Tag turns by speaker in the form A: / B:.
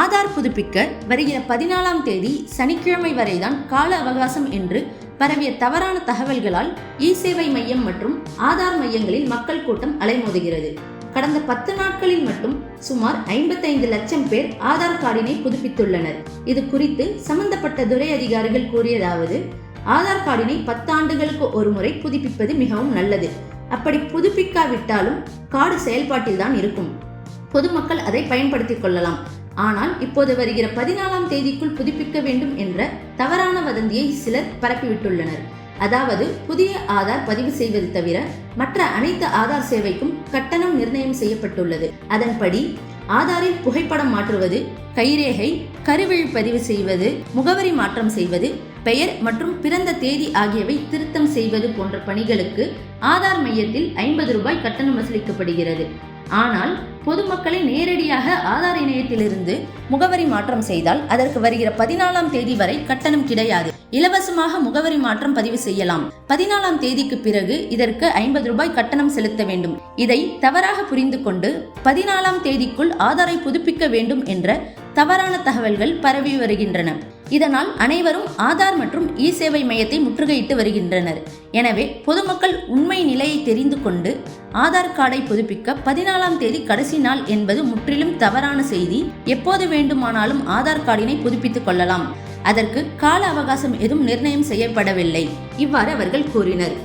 A: ஆதார் புதுப்பிக்க வருகிற பதினாலாம் தேதி சனிக்கிழமை வரைதான் கால அவகாசம் என்று பரவிய தவறான தகவல்களால் இ சேவை மையம் மற்றும் ஆதார் மையங்களில் மக்கள் கூட்டம் அலைமோதுகிறது. கடந்த பத்து நாட்களில் மட்டும் சுமார் ஐம்பத்தைந்து லட்சம் பேர் ஆதார் கார்டினை புதுப்பித்துள்ளனர். இது குறித்து சம்பந்தப்பட்ட துறை அதிகாரிகள் கூறியதாவது ஆதார் கார்டினை பத்தாண்டுகளுக்கு ஒருமுறை புதுப்பிப்பது மிகவும் நல்லது. அப்படி புதுப்பிக்காவிட்டாலும் கார்டு செயல்பாட்டில் தான் இருக்கும். பொதுமக்கள் அதை பயன்படுத்திக் கொள்ளலாம். ஆனால் இப்போது வருகிற பதினாலாம் தேதிக்குள் புதுப்பிக்க வேண்டும் என்ற தவறான வதந்தியை சிலர் பரப்பிவிட்டுள்ளனர். அதாவது புதிய ஆதார் பதிவு செய்வது தவிர மற்ற அனைத்து ஆதார் சேவைக்கும் கட்டணம் நிர்ணயம் செய்யப்பட்டுள்ளது. அதன்படி ஆதாரில் புகைப்படம் மாற்றுவது கைரேகை கருவிழி பதிவு செய்வது முகவரி மாற்றம் செய்வது பெயர் மற்றும் பிறந்த தேதி ஆகியவை திருத்தம் செய்வது போன்ற பணிகளுக்கு ஆதார் மையத்தில் ஐம்பது ரூபாய் கட்டணம் வசூலிக்கப்படுகிறது. ஆனால் பொதுமக்களை நேரடியாக ஆதார் இணையத்திலிருந்து முகவரி மாற்றம் செய்தால் அதற்கு வருகிற பதினாலாம் தேதி வரை கட்டணம் கிடையாது. இலவசமாக முகவரி மாற்றம் பதிவு செய்யலாம். பதினாலாம் தேதிக்கு பிறகு இதற்கு ஐம்பது ரூபாய் கட்டணம் செலுத்த வேண்டும். இதை தவறாக புரிந்து கொண்டு பதினாலாம் தேதிக்குள் ஆதாரை புதுப்பிக்க வேண்டும் என்ற தவறான தகவல்கள் பரவி வருகின்றன. இதனால் அனைவரும் ஆதார் மற்றும் இ சேவை மையத்தை முற்றுகையிட்டு வருகின்றனர். எனவே பொதுமக்கள் உண்மை நிலையை தெரிந்து கொண்டு ஆதார் கார்டை புதுப்பிக்க பதினாலாம் தேதி கடைசி நாள் என்பது முற்றிலும் தவறான செய்தி. எப்போது வேண்டுமானாலும் ஆதார் கார்டினை புதுப்பித்துக் கொள்ளலாம். அதற்கு கால அவகாசம் எதுவும் நிர்ணயம் செய்யப்படவில்லை. இவ்வாறு அவர்கள் கூறினர்.